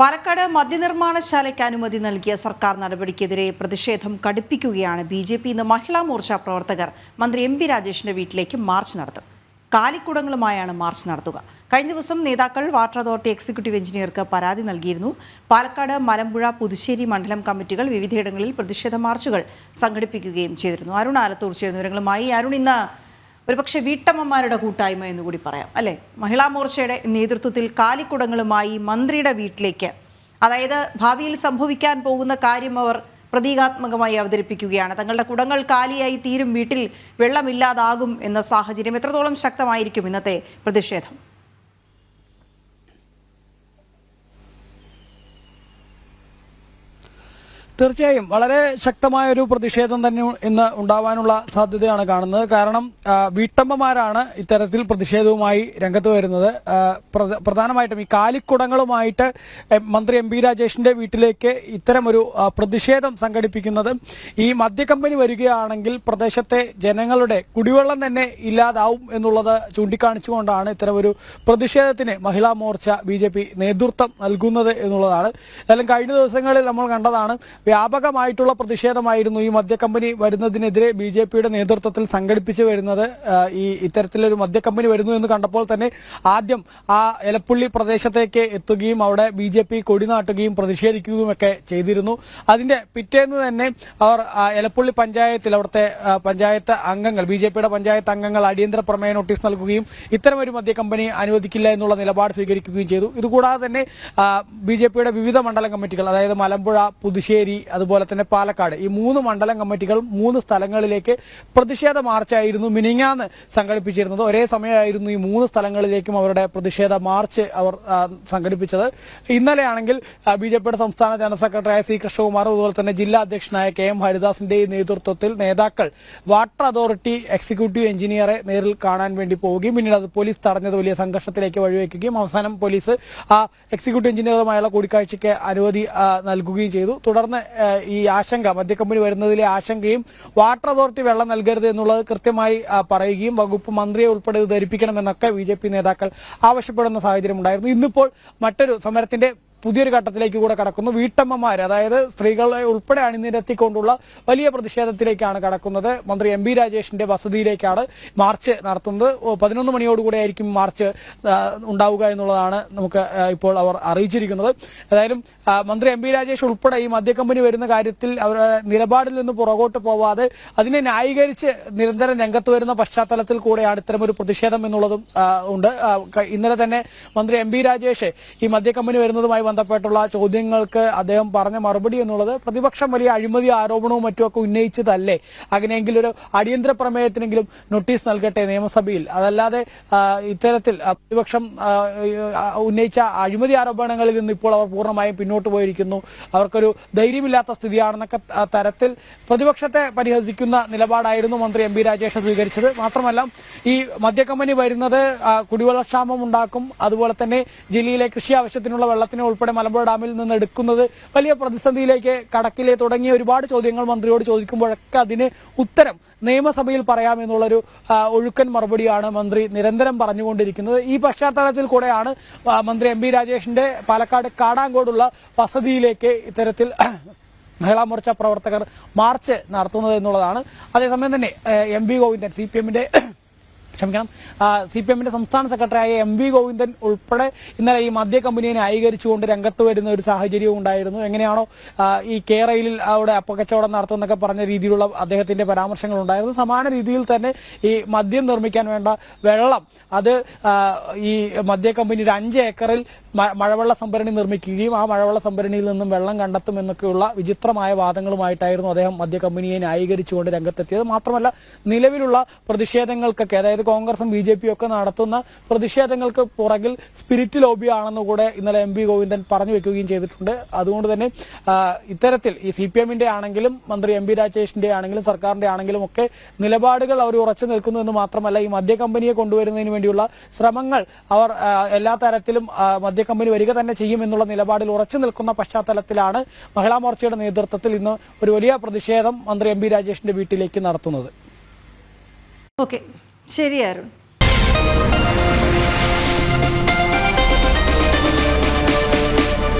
പാലക്കാട് മദ്യനിർമ്മാണശാലയ്ക്ക് അനുമതി നൽകിയ സർക്കാർ നടപടിക്കെതിരെ പ്രതിഷേധം കടുപ്പിക്കുകയാണ് ബി ജെ പി ഇന്ന് മഹിളാ മോർച്ച പ്രവർത്തകർ മന്ത്രി എം പി രാജേഷിന്റെ വീട്ടിലേക്ക് മാർച്ച് നടത്തും. കാലിക്കുടങ്ങളുമായാണ് മാർച്ച് നടത്തുക. കഴിഞ്ഞ ദിവസം നേതാക്കൾ വാട്ടർ അതോറിറ്റി എക്സിക്യൂട്ടീവ് എഞ്ചിനീയർക്ക് പരാതി നൽകിയിരുന്നു. പാലക്കാട് മലമ്പുഴ പുതുശ്ശേരി മണ്ഡലം കമ്മിറ്റികൾ വിവിധയിടങ്ങളിൽ പ്രതിഷേധ മാർച്ചുകൾ സംഘടിപ്പിക്കുകയും ചെയ്തിരുന്നു. അരുൺ ആലത്തൂർ ചേരുന്ന വിവരങ്ങളുമായി. അരുൺ ഇന്ന് ഒരുപക്ഷെ വീട്ടമ്മമാരുടെ കൂട്ടായ്മ എന്ന് കൂടി പറയാം അല്ലെ? മഹിളാ മോർച്ചയുടെ നേതൃത്വത്തിൽ കാലിക്കുടങ്ങളുമായി മന്ത്രിയുടെ വീട്ടിലേക്ക് അതായത് ഭാവിയിൽ സംഭവിക്കാൻ പോകുന്ന കാര്യം അവർ പ്രതീകാത്മകമായി അവതരിപ്പിക്കുകയാണ്. തങ്ങളുടെ കുടങ്ങൾ കാലിയായി തീരും വീട്ടിൽ വെള്ളമില്ലാതാകും എന്ന സാഹചര്യം എത്രത്തോളം ശക്തമായിരിക്കും ഇന്നത്തെ പ്രതിഷേധം? തീർച്ചയായും വളരെ ശക്തമായ ഒരു പ്രതിഷേധം തന്നെ ഇന്ന് ഉണ്ടാവാനുള്ള സാധ്യതയാണ് കാണുന്നത്. കാരണം വീട്ടമ്മമാരാണ് ഇത്തരത്തിൽ പ്രതിഷേധവുമായി രംഗത്ത് വരുന്നത്. പ്രധാനമായിട്ടും ഈ കാലിക്കുടങ്ങളുമായിട്ട് മന്ത്രി എം പി രാജേഷിന്റെ വീട്ടിലേക്ക് ഇത്തരമൊരു പ്രതിഷേധം സംഘടിപ്പിക്കുന്നത്. ഈ മദ്യക്കമ്പനി വരികയാണെങ്കിൽ പ്രദേശത്തെ ജനങ്ങളുടെ കുടിവെള്ളം തന്നെ ഇല്ലാതാവും എന്നുള്ളത് ചൂണ്ടിക്കാണിച്ചുകൊണ്ടാണ് ഇത്തരമൊരു പ്രതിഷേധത്തിന് മഹിളാ മോർച്ച ബി നേതൃത്വം നൽകുന്നത് എന്നുള്ളതാണ്. ഏതായാലും കഴിഞ്ഞ ദിവസങ്ങളിൽ നമ്മൾ കണ്ടതാണ് വ്യാപകമായിട്ടുള്ള പ്രതിഷേധമായിരുന്നു ഈ മദ്യക്കമ്പനി വരുന്നതിനെതിരെ ബി ജെ പിയുടെ നേതൃത്വത്തിൽ സംഘടിപ്പിച്ചു വരുന്നത്. ഈ ഇത്തരത്തിലൊരു മദ്യക്കമ്പനി വരുന്നു എന്ന് കണ്ടപ്പോൾ തന്നെ ആദ്യം ആ എലപ്പുള്ളി പ്രദേശത്തേക്ക് എത്തുകയും അവിടെ ബി ജെ പി കൊടിനാട്ടുകയും പ്രതിഷേധിക്കുകയും ഒക്കെ ചെയ്തിരുന്നു. അതിന്റെ പിറ്റേന്ന് തന്നെ അവർ എലപ്പുള്ളി പഞ്ചായത്തിൽ അവിടുത്തെ പഞ്ചായത്ത് അംഗങ്ങൾ ബി ജെ പിയുടെ പഞ്ചായത്ത് അംഗങ്ങൾ അടിയന്തര പ്രമേയ നോട്ടീസ് നൽകുകയും ഇത്തരം ഒരു മദ്യക്കമ്പനി അനുവദിക്കില്ല എന്നുള്ള നിലപാട് സ്വീകരിക്കുകയും ചെയ്തു. ഇതുകൂടാതെ തന്നെ ബി ജെ പിയുടെ വിവിധ മണ്ഡലം കമ്മിറ്റികൾ അതായത് മലമ്പുഴ പുതുശ്ശേരി അതുപോലെ തന്നെ പാലക്കാട്. ഈ മൂന്ന് മണ്ഡലം കമ്മിറ്റികൾ മൂന്ന് സ്ഥലങ്ങളിലേക്ക് പ്രതിഷേധ മാർച്ചായിരുന്നു മിനിങ്ങാന്ന് സംഘടിപ്പിച്ചിരുന്നത്. ഒരേ സമയമായിരുന്നു ഈ മൂന്ന് സ്ഥലങ്ങളിലേക്കും അവരുടെ പ്രതിഷേധ മാർച്ച് അവർ സംഘടിപ്പിച്ചത്. ഇന്നലെയാണെങ്കിൽ ബി ജെ പിയുടെ സംസ്ഥാന ജനറൽ സെക്രട്ടറിയായ സി കൃഷ്ണകുമാർ അതുപോലെ തന്നെ ജില്ലാ അധ്യക്ഷനായ കെ എം ഹരിദാസിന്റെ നേതൃത്വത്തിൽ നേതാക്കൾ വാട്ടർ അതോറിറ്റി എക്സിക്യൂട്ടീവ് എഞ്ചിനീയറെ നേരിൽ കാണാൻ വേണ്ടി പോവുകയും പിന്നീട് അത് പോലീസ് തടഞ്ഞത് വലിയ സംഘർഷത്തിലേക്ക് വഴിവെക്കുകയും അവസാനം പോലീസ് ആ എക്സിക്യൂട്ടീവ് എഞ്ചിനീയറുമായുള്ള കൂടിക്കാഴ്ചയ്ക്ക് അനുമതി നൽകുകയും ചെയ്തു. തുടർന്ന് ഈ ആശങ്ക മദ്യക്കമ്പനി വരുന്നതിലെ ആശങ്കയും വാട്ടർ അതോറിറ്റി വെള്ളം നൽകരുത് എന്നുള്ളത് കൃത്യമായി പറയുകയും വകുപ്പ് മന്ത്രിയെ ഉൾപ്പെടെ ധരിപ്പിക്കണമെന്നൊക്കെ ബി നേതാക്കൾ ആവശ്യപ്പെടുന്ന സാഹചര്യം ഉണ്ടായിരുന്നു ഇന്നിപ്പോൾ മറ്റൊരു സമരത്തിന്റെ പുതിയൊരു ഘട്ടത്തിലേക്ക് കൂടെ കടക്കുന്നു. വീട്ടമ്മമാർ അതായത് സ്ത്രീകളെ ഉൾപ്പെടെ അണിനിരത്തിക്കൊണ്ടുള്ള വലിയ പ്രതിഷേധത്തിലേക്കാണ് കടക്കുന്നത്. മന്ത്രി എം രാജേഷിന്റെ വസതിയിലേക്കാണ് മാർച്ച് നടത്തുന്നത്. പതിനൊന്ന് മണിയോടുകൂടെ ആയിരിക്കും മാർച്ച് ഉണ്ടാവുക എന്നുള്ളതാണ് നമുക്ക് ഇപ്പോൾ അവർ അറിയിച്ചിരിക്കുന്നത്. ഏതായാലും മന്ത്രി എം രാജേഷ് ഉൾപ്പെടെ ഈ മദ്യക്കമ്പനി വരുന്ന കാര്യത്തിൽ അവരുടെ നിലപാടിൽ നിന്ന് പുറകോട്ട് പോവാതെ അതിനെ ന്യായീകരിച്ച് നിരന്തരം രംഗത്ത് വരുന്ന പശ്ചാത്തലത്തിൽ കൂടെയാണ് ഇത്തരമൊരു പ്രതിഷേധം എന്നുള്ളതും ഉണ്ട്. ഇന്നലെ തന്നെ മന്ത്രി എം രാജേഷ് ഈ മദ്യക്കമ്പനി വരുന്നതുമായി ബന്ധപ്പെട്ടുള്ള ചോദ്യങ്ങൾക്ക് അദ്ദേഹം പറഞ്ഞ മറുപടി എന്നുള്ളത് പ്രതിപക്ഷം വലിയ അഴിമതി ആരോപണവും മറ്റുമൊക്കെ ഉന്നയിച്ചതല്ലേ? അങ്ങനെയെങ്കിലും ഒരു അടിയന്തര പ്രമേയത്തിനെങ്കിലും നോട്ടീസ് നൽകട്ടെ നിയമസഭയിൽ. അതല്ലാതെ ഇത്തരത്തിൽ പ്രതിപക്ഷം ഉന്നയിച്ച അഴിമതി ആരോപണങ്ങളിൽ നിന്ന് ഇപ്പോൾ അവർ പൂർണമായും പിന്നോട്ട് പോയിരിക്കുന്നു. അവർക്കൊരു ധൈര്യമില്ലാത്ത സ്ഥിതിയാണെന്നൊക്കെ തരത്തിൽ പ്രതിപക്ഷത്തെ പരിഹസിക്കുന്ന നിലപാടായിരുന്നു മന്ത്രി എം ബി രാജേഷ് സ്വീകരിച്ചത്. മാത്രമല്ല ഈ മദ്യക്കമ്പനി വരുന്നത് കുടിവെള്ളക്ഷാമം ഉണ്ടാക്കും. അതുപോലെ തന്നെ ജില്ലയിലെ കൃഷി ആവശ്യത്തിനുള്ള വെള്ളത്തിനെ ഉൾപ്പെടെ മലമ്പുഴ ഡാമിൽ നിന്ന് എടുക്കുന്നത് വലിയ പ്രതിസന്ധിയിലേക്ക് കടക്കിലെ തുടങ്ങിയ ഒരുപാട് ചോദ്യങ്ങൾ മന്ത്രിയോട് ചോദിക്കുമ്പോഴൊക്കെ അതിന് ഉത്തരം നിയമസഭയിൽ പറയാമെന്നുള്ളൊരു ഒഴുക്കൻ മറുപടിയാണ് മന്ത്രി നിരന്തരം പറഞ്ഞുകൊണ്ടിരിക്കുന്നത്. ഈ പശ്ചാത്തലത്തിൽ കൂടെയാണ് മന്ത്രി എം രാജേഷിന്റെ പാലക്കാട് കാടാങ്കോടുള്ള വസതിയിലേക്ക് ഇത്തരത്തിൽ മഹിളാ മോർച്ച പ്രവർത്തകർ മാർച്ച് നടത്തുന്നത് എന്നുള്ളതാണ്. അതേസമയം തന്നെ എം ഗോവിന്ദൻ സി ക്ഷമിക്കണം. സി പി എമ്മിന്റെ സംസ്ഥാന സെക്രട്ടറിയായ എം വി ഗോവിന്ദൻ ഉൾപ്പെടെ ഇന്നലെ ഈ മദ്യ കമ്പനിയെ ന്യായീകരിച്ചുകൊണ്ട് രംഗത്ത് വരുന്ന ഒരു സാഹചര്യവും ഉണ്ടായിരുന്നു. എങ്ങനെയാണോ ഈ കേരളയിൽ അവിടെ അപ്പക്കച്ചവടം നടത്തുമെന്നൊക്കെ പറഞ്ഞ രീതിയിലുള്ള അദ്ദേഹത്തിന്റെ പരാമർശങ്ങൾ ഉണ്ടായിരുന്നു. സമാന രീതിയിൽ തന്നെ ഈ മദ്യം നിർമ്മിക്കാൻ വേണ്ട വെള്ളം അത് ഈ മദ്യ കമ്പനിയുടെ അഞ്ച് ഏക്കറിൽ മഴവെള്ള സംഭരണി നിർമ്മിക്കുകയും ആ മഴവെള്ള സംഭരണിയിൽ നിന്നും വെള്ളം കണ്ടെത്തും എന്നൊക്കെയുള്ള വിചിത്രമായ വാദങ്ങളുമായിട്ടായിരുന്നു അദ്ദേഹം മദ്യ കമ്പനിയെ ന്യായീകരിച്ചുകൊണ്ട് രംഗത്തെത്തിയത്. മാത്രമല്ല നിലവിലുള്ള പ്രതിഷേധങ്ങൾക്കൊക്കെ അതായത് കോൺഗ്രസും ബി ജെ ഒക്കെ നടത്തുന്ന പ്രതിഷേധങ്ങൾക്ക് പുറകിൽ സ്പിരിറ്റ് ലോബി ആണെന്ന് കൂടെ ഇന്നലെ എം ഗോവിന്ദൻ പറഞ്ഞു വെക്കുകയും ചെയ്തിട്ടുണ്ട്. അതുകൊണ്ട് തന്നെ ഇത്തരത്തിൽ ഈ സി പി ആണെങ്കിലും മന്ത്രി എം രാജേഷിന്റെ ആണെങ്കിലും സർക്കാരിന്റെ ആണെങ്കിലും ഒക്കെ നിലപാടുകൾ അവർ ഉറച്ചു നിൽക്കുന്നു എന്ന് മാത്രമല്ല ഈ മദ്യ കമ്പനിയെ കൊണ്ടുവരുന്നതിന് വേണ്ടിയുള്ള ശ്രമങ്ങൾ അവർ എല്ലാ തരത്തിലും ആ, കമ്പനി വരിക തന്നെ ചെയ്യുമെന്നുള്ള നിലപാടിൽ ഉറച്ചു നിൽക്കുന്ന പശ്ചാത്തലത്തിലാണ് മഹിളാ മോർച്ചയുടെ നേതൃത്വത്തിൽ ഇന്ന് ഒരു വലിയ പ്രതിഷേധം മന്ത്രി എം രാജേഷിന്റെ വീട്ടിലേക്ക് നടത്തുന്നത്. ഓക്കെ. ശരി അരുൺ.